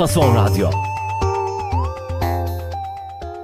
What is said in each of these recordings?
Fason Radyo.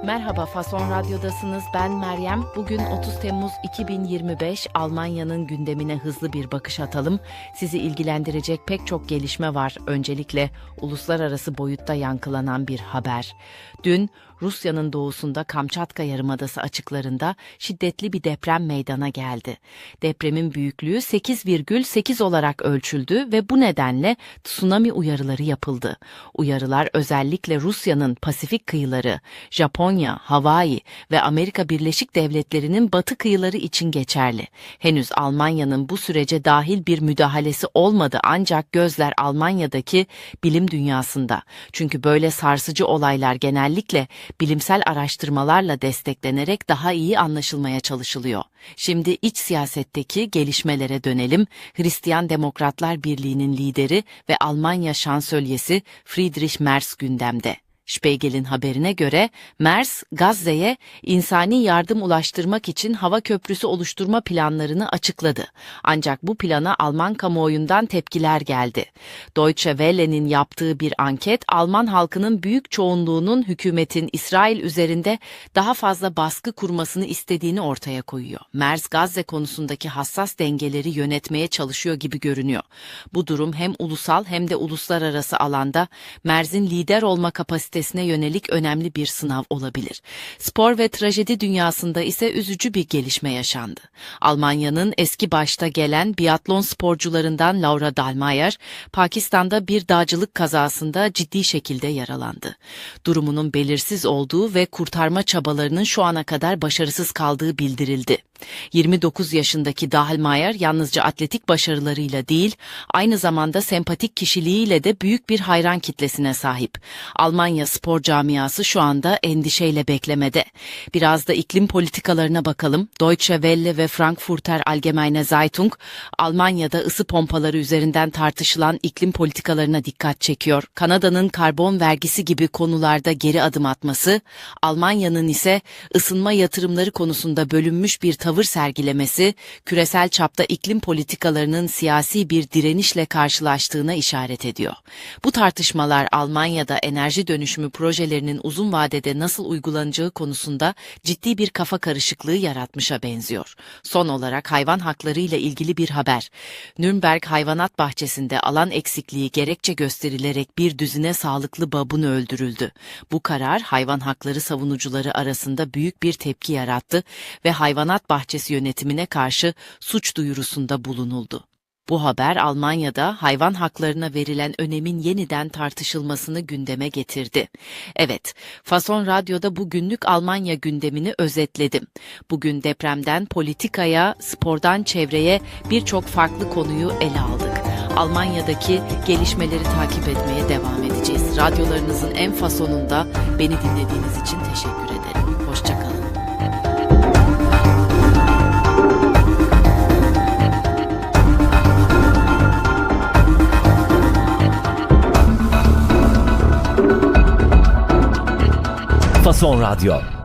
Merhaba Fason Radyo'dasınız. Ben Meryem. Bugün 30 Temmuz 2025 Almanya'nın gündemine hızlı bir bakış atalım. Sizi ilgilendirecek pek çok gelişme var. Öncelikle uluslararası boyutta yankılanan bir haber. Dün Rusya'nın doğusunda Kamçatka Yarımadası açıklarında şiddetli bir deprem meydana geldi. Depremin büyüklüğü 8,8 olarak ölçüldü ve bu nedenle tsunami uyarıları yapıldı. Uyarılar özellikle Rusya'nın Pasifik kıyıları, Japonya, Hawaii ve Amerika Birleşik Devletleri'nin batı kıyıları için geçerli. Henüz Almanya'nın bu sürece dahil bir müdahalesi olmadı ancak gözler Almanya'daki bilim dünyasında. Çünkü böyle sarsıcı olaylar genellikle bilimsel araştırmalarla desteklenerek daha iyi anlaşılmaya çalışılıyor. Şimdi iç siyasetteki gelişmelere dönelim. Hristiyan Demokratlar Birliği'nin lideri ve Almanya şansölyesi Friedrich Merz gündemde. Spiegel'in haberine göre Merz, Gazze'ye insani yardım ulaştırmak için hava köprüsü oluşturma planlarını açıkladı. Ancak bu plana Alman kamuoyundan tepkiler geldi. Deutsche Welle'nin yaptığı bir anket, Alman halkının büyük çoğunluğunun hükümetin İsrail üzerinde daha fazla baskı kurmasını istediğini ortaya koyuyor. Merz, Gazze konusundaki hassas dengeleri yönetmeye çalışıyor gibi görünüyor. Bu durum hem ulusal hem de uluslararası alanda Merz'in lider olma kapasitesi kapasitesine yönelik önemli bir sınav olabilir. Spor ve trajedi dünyasında ise üzücü bir gelişme yaşandı. Almanya'nın eski başta gelen biatlon sporcularından Laura Dahlmeier, Pakistan'da bir dağcılık kazasında ciddi şekilde yaralandı. Durumunun belirsiz olduğu ve kurtarma çabalarının şu ana kadar başarısız kaldığı bildirildi. 29 yaşındaki Dahlmeier yalnızca atletik başarılarıyla değil, aynı zamanda sempatik kişiliğiyle de büyük bir hayran kitlesine sahip. Almanya spor camiası şu anda endişeyle beklemede. Biraz da iklim politikalarına bakalım. Deutsche Welle ve Frankfurter Allgemeine Zeitung, Almanya'da ısı pompaları üzerinden tartışılan iklim politikalarına dikkat çekiyor. Kanada'nın karbon vergisi gibi konularda geri adım atması, Almanya'nın ise ısınma yatırımları konusunda bölünmüş bir tavır sergilemesi, küresel çapta iklim politikalarının siyasi bir direnişle karşılaştığına işaret ediyor. Bu tartışmalar Almanya'da enerji dönüşümü projelerinin uzun vadede nasıl uygulanacağı konusunda ciddi bir kafa karışıklığı yaratmışa benziyor. Son olarak hayvan hakları ile ilgili bir haber. Nürnberg Hayvanat Bahçesi'nde alan eksikliği gerekçe gösterilerek bir düzine sağlıklı babun öldürüldü. Bu karar hayvan hakları savunucuları arasında büyük bir tepki yarattı ve hayvanat bahçesi yönetimine karşı suç duyurusunda bulunuldu. Bu haber Almanya'da hayvan haklarına verilen önemin yeniden tartışılmasını gündeme getirdi. Evet, Fason Radyo'da bugünlük Almanya gündemini özetledim. Bugün depremden politikaya, spordan çevreye birçok farklı konuyu ele aldık. Almanya'daki gelişmeleri takip etmeye devam edeceğiz. Radyolarınızın en fasonunda beni dinlediğiniz için teşekkür ederim. Fason Radyo.